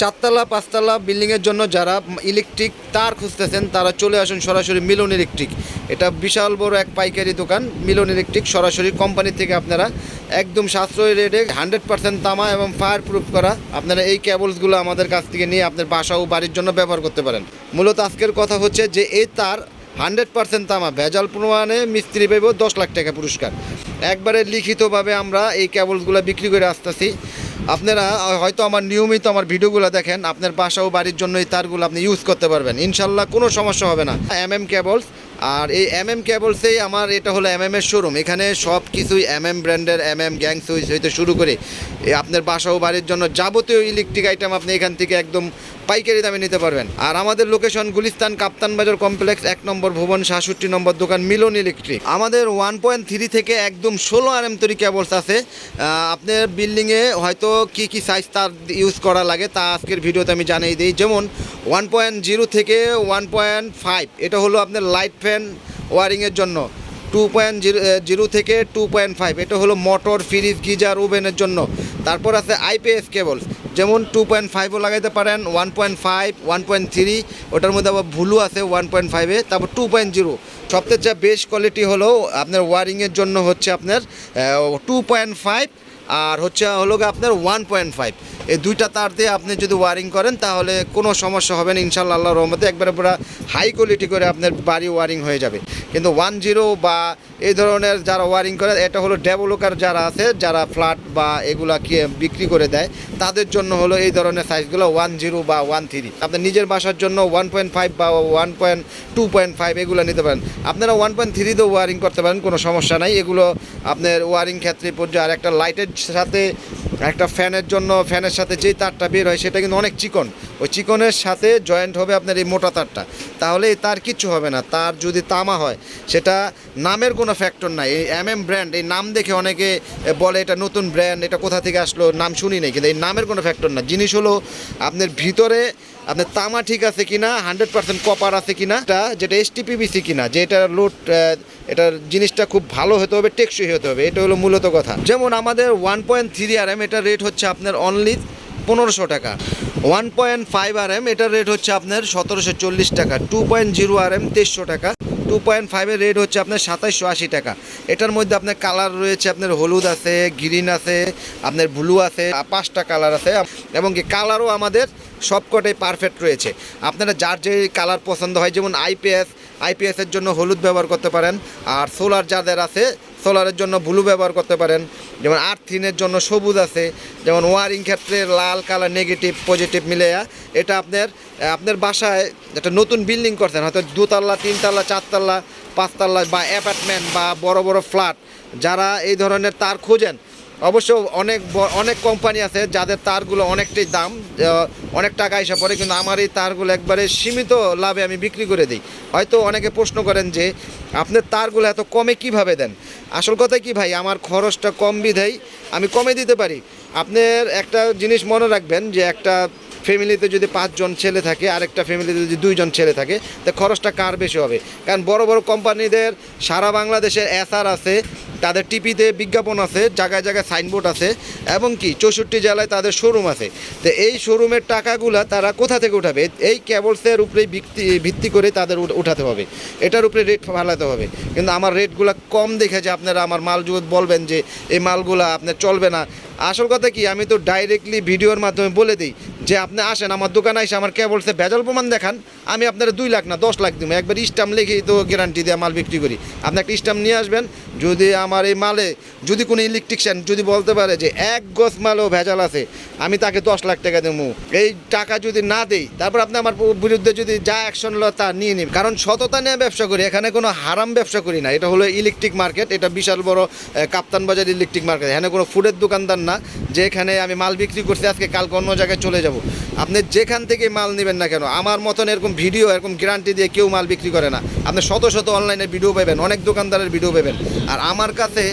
চারতলা, পাঁচতলা বিল্ডিংয়ের জন্য যারা ইলেকট্রিক তার খুঁজতেছেন, তারা চলে আসুন সরাসরি মিলন ইলেকট্রিক এটা বিশাল বড় এক পাইকারি দোকান, মিলন ইলেকট্রিক সরাসরি কোম্পানি থেকে আপনারা একদম সাশ্রয়ী রেটে হান্ড্রেড পার্সেন্ট তামা এবং ফায়ার প্রুফ করা আপনারা এই ক্যাবলসগুলো আমাদের কাছ থেকে নিয়ে আপনার বাসা ও বাড়ির জন্য ব্যবহার করতে পারেন। মূলত আজকের কথা হচ্ছে যে, এই তার হান্ড্রেড পার্সেন্ট তামা, ভেজাল প্রমাণে মিস্ত্রি পেব দশ লাখ টাকা পুরস্কার। একবারে লিখিতভাবে আমরা এই ক্যাবলসগুলো বিক্রি করে আসতেছি। আপনারা হয়তো আমার নিয়মিত আমার ভিডিওগুলো দেখেন, আপনার বাসা ও বাড়ির জন্য এই তারগুলো আপনি ইউজ করতে পারবেন। ইনশাল্লাহ কোনো সমস্যা হবে না। এম এম কেবলস আর এই এম এম কেবলসেই আমার এটা হলো এম এর শোরুম এখানে সব কিছুই এম এম ব্র্যান্ডের এম এম গ্যাং সুইচ হইতে শুরু করে আপনার বাসা ও বাড়ির জন্য যাবতীয় ইলেকট্রিক আইটেম আপনি এখান থেকে একদম পাইকারি দামে নিতে পারবেন। আর আমাদের লোকেশন গুলিস্তান কাপ্তান বাজার কমপ্লেক্স এক নম্বর ভুবন, সাতষট্টি নম্বর দোকান, মিলন ইলেকট্রিক আমাদের ওয়ান পয়েন্ট থ্রি থেকে একদম ষোলো আর এম তৈরি কেবলস আছে। আপনার বিল্ডিংয়ে হয়তো কি কি সাইজ তার ইউজ করা লাগে তা আজকের ভিডিওতে আমি জানিয়ে দিই। যেমন ওয়ান পয়েন্ট জিরো থেকে ওয়ান পয়েন্ট ফাইভ এটা হলো আপনার লাইট ফ্যান ওয়ারিংয়ের জন্য। টু পয়েন্ট জিরো জিরো থেকে টু পয়েন্ট ফাইভ এটা হলো মোটর ফ্রিজ গিজার ওভেনের জন্য। তারপর আছে আইপিএস কেবলস যেমন টু পয়েন্ট ফাইভও লাগাইতে পারেন one point five one point three ওটার মধ্যে আবার ভুলু আছে ওয়ান পয়েন্ট ফাইভে তারপর টু পয়েন্ট জিরো যা বেস্ট কোয়ালিটি হলো আপনার ওয়ারিংয়ের জন্য হচ্ছে আপনার টু পয়েন্ট ফাইভ আর হচ্ছে হলো আপনার ওয়ান পয়েন্ট ফাইভ এই দুইটা তার দিয়ে আপনি যদি ওয়ারিং করেন, তাহলে কোনো সমস্যা হবে না। ইনশাল্লাহ আল্লাহ রহমতে একবারে পুরো হাই কোয়ালিটি করে আপনার বাড়ি ওয়ারিং হয়ে যাবে। কিন্তু ওয়ান জিরো বা এই ধরনের যারা ওয়ারিং করে, এটা হলো ডেভেলপার যারা আছে, যারা ফ্ল্যাট বা এগুলা কি বিক্রি করে দেয়, তাদের জন্য হলো এই ধরনের সাইজগুলো ওয়ান জিরো বা ওয়ান থ্রি আপনার নিজের বাসার জন্য ওয়ান পয়েন্ট ফাইভ বা one point two point five এগুলো নিতে পারেন। আপনারা ওয়ান পয়েন্ট থ্রিতেও ওয়ারিং করতে পারেন, কোনো সমস্যা নাই। এগুলো আপনার ওয়ারিং ক্ষেত্রে পর্যায়ে আর একটা লাইটের সাথে, একটা ফ্যানের জন্য ফ্যানের সাথে যেই তারটা বের হয়, সেটা কিন্তু অনেক চিকন। ওই চিকনের সাথে জয়েন্ট হবে আপনার এই মোটা তারটা। তাহলে তার কিচ্ছু হবে না। তার যদি তামা হয়, সেটা নামের কোনো ফ্যাক্টর নাই। এই এম এম ব্র্যান্ড এই নাম দেখে অনেকে বলে, এটা নতুন ব্র্যান্ড এটা কোথা থেকে আসলো? নাম শুনি নাই, কিন্তু এই নামের কোনো ফ্যাক্টর না জিনিস হলো, আপনার ভিতরে আপনার তামা ঠিক আছে কিনা হান্ড্রেড পার্সেন্ট কপার আছে কিনা, এটা যেটা এসটিপিবিসি কিনা, যে এটা লোড এটার জিনিসটা খুব ভালো হতে হবে, টেকসই হতে হবে, এটা হলো মূলত কথা। যেমন আমাদের one point three R M এটার রেট হচ্ছে আপনার অনলি পনেরোশো টাকা। One point five R M এটার রেট হচ্ছে আপনার সতেরোশো চল্লিশ টাকা। Two point zero R M তেইশশো টাকা। টু পয়েন্ট ফাইভের রেট হচ্ছে আপনার সাতাইশশো আশি টাকা। এটার মধ্যে আপনার কালার রয়েছে, আপনার হলুদ আছে গ্রিন আছে, আপনার ব্লু আছে পাঁচটা কালার আছে। এবং কি কালারও আমাদের সবকটাই পারফেক্ট রয়েছে। আপনারা যার যে কালার পছন্দ হয়, যেমন আইপিএস আইপিএসের জন্য হলুদ ব্যবহার করতে পারেন। আর সোলার যাদের আছে সোলারের জন্য ব্লু ব্যবহার করতে পারেন। যেমন আর্থিনের জন্য সবুজ আছে, যেমন ওয়ারিং ক্ষেত্রে লাল, কালার নেগেটিভ পজিটিভ মিলে এটা আপনার আপনার বাসায় একটা নতুন বিল্ডিং করছেন, হয়তো দুতলা, তিনতলা, চারতলা, পাঁচতলা বা অ্যাপার্টমেন্ট বা বড় বড় ফ্ল্যাট যারা এই ধরনের তার খোঁজেন, অবশ্য অনেক অনেক কোম্পানি আছে যাদের তারগুলো অনেকটাই দাম অনেক টাকা এসে পড়ে, কিন্তু আমার এই তারগুলো একবারে সীমিত লাভে আমি বিক্রি করে দিই। হয়তো অনেকে প্রশ্ন করেন যে, আপনার তারগুলো এত কমে কীভাবে দেন? আসল কথা কি ভাই, আমার খরচটা কম বিধাই আমি কমে দিতে পারি। আপনার একটা জিনিস মনে রাখবেন যে একটা ফ্যামিলিতে যদি পাঁচজন ছেলে থাকে, আরেকটা ফ্যামিলিতে যদি দুইজন ছেলে থাকে, তা খরচটা কার বেশি হবে? কারণ বড় বড় কোম্পানিদের সারা বাংলাদেশের এসআর আছে তাদের টিপিতে বিজ্ঞাপন আছে, জায়গায় জায়গায় সাইনবোর্ড আছে, এবং কি চৌষট্টি জেলায় তাদের শোরুম আছে। তো এই শোরুমের টাকাগুলা তারা কোথা থেকে উঠাবে? এই কেবলসের উপরেই ভিত্তি ভিত্তি করে তাদের উঠাতে হবে। এটার উপরে রেট ফালাতে হবে। কিন্তু আমার রেটগুলো কম দেখে যে আপনারা আমার মাল বলবেন যে, এই মালগুলা আপনার চলবে না। আসল কথা কি, আমি তো ডাইরেক্টলি ভিডিওর মাধ্যমে বলে দিই যে আপনি আসেন, আমার দোকানে এসে আমার কে বলছে, ভেজাল প্রমাণ দেখান, আমি আপনার দুই লাখ না, দশ লাখ দিব। একবার স্টাম্প লিখেই তো গ্যারান্টি দিয়ে মাল বিক্রি করি। আপনি একটা স্টাম্প নিয়ে আসবেন, যদি আমার এই মালে, যদি কোনো ইলেকট্রিশিয়ান যদি বলতে পারে যে এক গজ মালও ভেজাল আছে, আমি তাকে দশ লাখ টাকা দেবো। এই টাকা যদি না দেই, তারপর আপনি আমার বিরুদ্ধে যদি যা অ্যাকশন লো তা নিয়ে নিন। কারণ সততা নিয়ে ব্যবসা করি, এখানে কোনো হারাম ব্যবসা করি না। এটা হলো ইলেকট্রিক মার্কেট এটা বিশাল বড় কাপ্তান বাজার ইলেকট্রিক মার্কেট এখানে কোনো ফুডের দোকানদার না যে এখানে আমি মাল বিক্রি করছি, আজকে কালকে অন্য জায়গায় চলে যাব। আপনি যেখান থেকে মাল নেবেন না কেন, আমার মতন এরকম ভিডিও, এরকম গ্যারান্টি দিয়ে কেউ মাল বিক্রি করে না। আপনি শত শত অনলাইনে ভিডিও পাবেন, অনেক দোকানদারের ভিডিও পাবেন। আর আমার কাছে,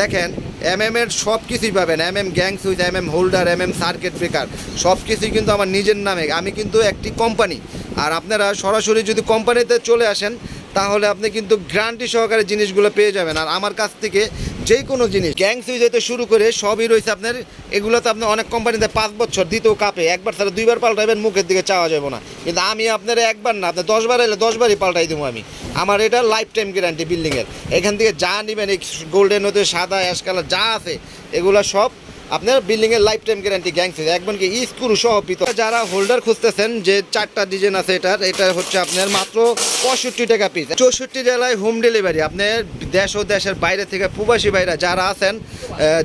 দেখেন এম এম এর সব কিছুই পাবেন। M M gang switch M M holder M M circuit breaker সব কিছুই কিন্তু আমার নিজের নামে। আমি কিন্তু একটি কোম্পানি আর আপনারা সরাসরি যদি কোম্পানিতে চলে আসেন, তাহলে আপনি কিন্তু গ্যারান্টি সহকারে জিনিসগুলো পেয়ে যাবেন। আর আমার কাছ থেকে যে কোনো জিনিস গ্যাং সুইচ হইতে শুরু করে সবই রয়েছে আপনার এগুলো তো আপনি অনেক কোম্পানিতে পাঁচ বছর দিতেও কাপে, একবার তাহলে দুইবার পাল্টাইবেন, মুখের দিকে চাওয়া যাবে না। কিন্তু আমি আপনার একবার না আপনার দশবার এলে দশবারই পাল্টাই দেবো আমি। আমার এটা লাইফ টাইম গ্যারান্টি বিল্ডিংয়ের এখান থেকে যা নেবেন, এই গোল্ডেন হতে সাদা অ্যাশ কালার যা আছে, এগুলো সব আপনার বিল্ডিং এর lifetime guarantee gang switch একবার কি স্ক্রু সহ যারা হোল্ডার খুঁজতেছেন যে চারটা ডিজাইন আছে এটার, এটা হচ্ছে আপনার মাত্র পঁয়ষট্টি টাকা পিস চৌষট্টি জেলায় হোম ডেলিভারি আপনার দেশ ও দেশের বাইরে থেকে প্রবাসী বাইরা যারা আছেন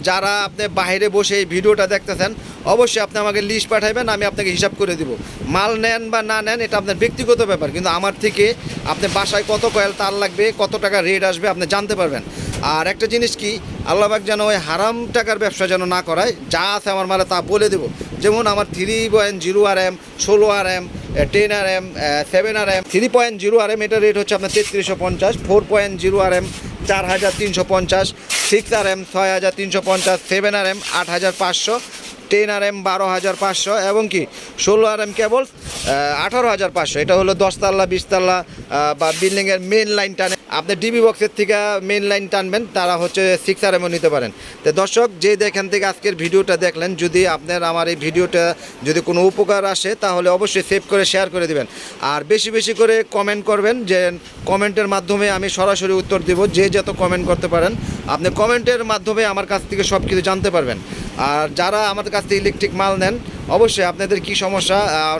যারা আপনি বাইরে বসে এই ভিডিওটা দেখতেছেন, অবশ্যই আপনি আমাকে লিস্ট পাঠাবেন, আমি আপনাকে হিসাব করে দিব। মাল নেন বা না নেন, এটা আপনার ব্যক্তিগত ব্যাপার। কিন্তু আমার থেকে আপনি বাসায় কত কয়েল তার লাগবে, কত টাকা রেট আসবে আপনি জানতে পারবেন। আর একটা জিনিস কি, আল্লাহবাক যেন ওই হারাম টাকার ব্যবসা যেন না করায়, যা আছে আমার মালে তা বলে দেবো। যেমন আমার three point zero R M ষোলো R M ten R M seven R M three point zero R M এটার রেট হচ্ছে আপনার তেত্রিশশো পঞ্চাশ four point zero R M চার হাজার তিনশো পঞ্চাশ সিক্স আর এম ছয় হাজার তিনশো পঞ্চাশ সেভেন আর এম আট হাজার পাঁচশো টেন আর এম বারো হাজার পাঁচশো এবং কি ষোলো আর এম কেবল আঠারো হাজার পাঁচশো। এটা হলো দশতলা, বিশতলা বা বিল্ডিংয়ের মেন লাইন টানে। আপনি ডিবি বক্সের থেকে মেন লাইন টানবেন, তারা হচ্ছে সিক্স আর এমও নিতে পারেন। তো দর্শক, যে দেখেন থেকে আজকের ভিডিওটা দেখলেন, যদি আপনার আমার এই ভিডিওটা যদি কোনো উপকার আসে, তাহলে অবশ্যই সেভ করে শেয়ার করে দিবেন। আর বেশি বেশি করে কমেন্ট করবেন, যে কমেন্টের মাধ্যমে আমি সরাসরি উত্তর দিব। যে যত কমেন্ট করতে পারেন, আপনি কমেন্টের মাধ্যমে আমার কাছ থেকে সব কিছু জানতে পারবেন। আর যারা আমার কাছ থেকে ইলেকট্রিক মাল নেন, অবশ্যই আপনাদের কি সমস্যা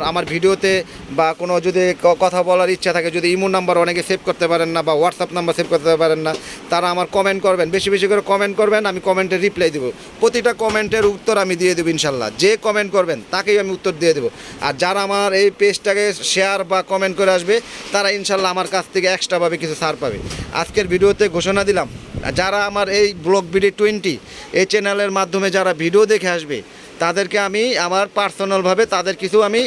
আমার ভিডিওতে বা কোনো যদি কথা বলার ইচ্ছা থাকে, যদি ইমো নাম্বার অনেকে সেভ করতে পারেন না বা হোয়াটসঅ্যাপ নাম্বার সেভ করতে পারেন না, তারা আমার কমেন্ট করবেন। বেশি বেশি করে কমেন্ট করবেন, আমি কমেন্টে রিপ্লাই দেবো। প্রতিটা কমেন্টের উত্তর আমি দিয়ে দেবো ইনশাল্লাহ। যে কমেন্ট করবেন, তাকেই আমি উত্তর দিয়ে দেবো। আর যারা আমার এই পেজটাকে শেয়ার বা কমেন্ট করে আসবে, তারা ইনশাল্লাহ আমার কাছ থেকে এক্সট্রাভাবে কিছু ছাড় পাবে। আজকের ভিডিওতে ঘোষণা দিলাম। যারা আমার এই ব্লগ বিডি টোয়েন্টি, এই চ্যানেলের মাধ্যমে যারা ভিডিও দেখে আসবে, তাদেরকে আমি আমার পার্সোনালভাবে তাদের কিছু আমি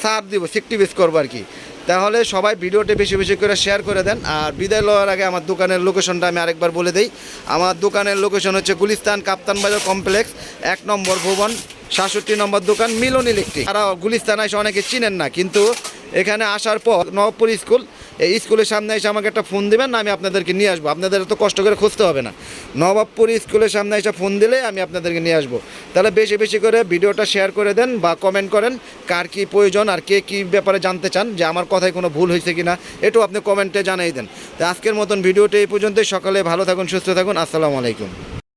সার দিব সিকটিভিস করব আর কি। তাহলে সবাই ভিডিওটি বেশি বেশি করে শেয়ার করে দেন, আর বিদায় লওয়ার আগে আমার দোকানের লোকেশনটা আমি আরেকবার বলে দিই। আমার দোকানের লোকেশন হচ্ছে গুলিস্তান কাপ্তান বাজার কমপ্লেক্স, এক নম্বর ভুবন, সাতষট্টি নম্বর দোকান, মিলন ইলেকট্রিক। তারা গুলিস্তান এসে অনেকে চিনেন না, কিন্তু এখানে আসার পর নবপুর স্কুল এই স্কুলের সামনে এসে আমাকে একটা ফোন দিবেন, আমি আপনাদেরকে নিয়ে আসব। আপনাদের তো কষ্ট করে খুঁজতে হবে না। নবাবপুর স্কুলের সামনে এসে ফোন দিলে আমি আপনাদেরকে নিয়ে আসব। তাহলে বেশি বেশি করে ভিডিওটা শেয়ার করে দেন বা কমেন্ট করেন, কার কী প্রয়োজন আর কে কী ব্যাপারে জানতে চান যে আমার কথায় কোনো ভুল হয়েছে কি না এটাও আপনি কমেন্টে জানাই দেন। তো আজকের মতন ভিডিওটা এই পর্যন্তই। সকালে ভালো থাকুন, সুস্থ থাকুন। আসসালামু আলাইকুম।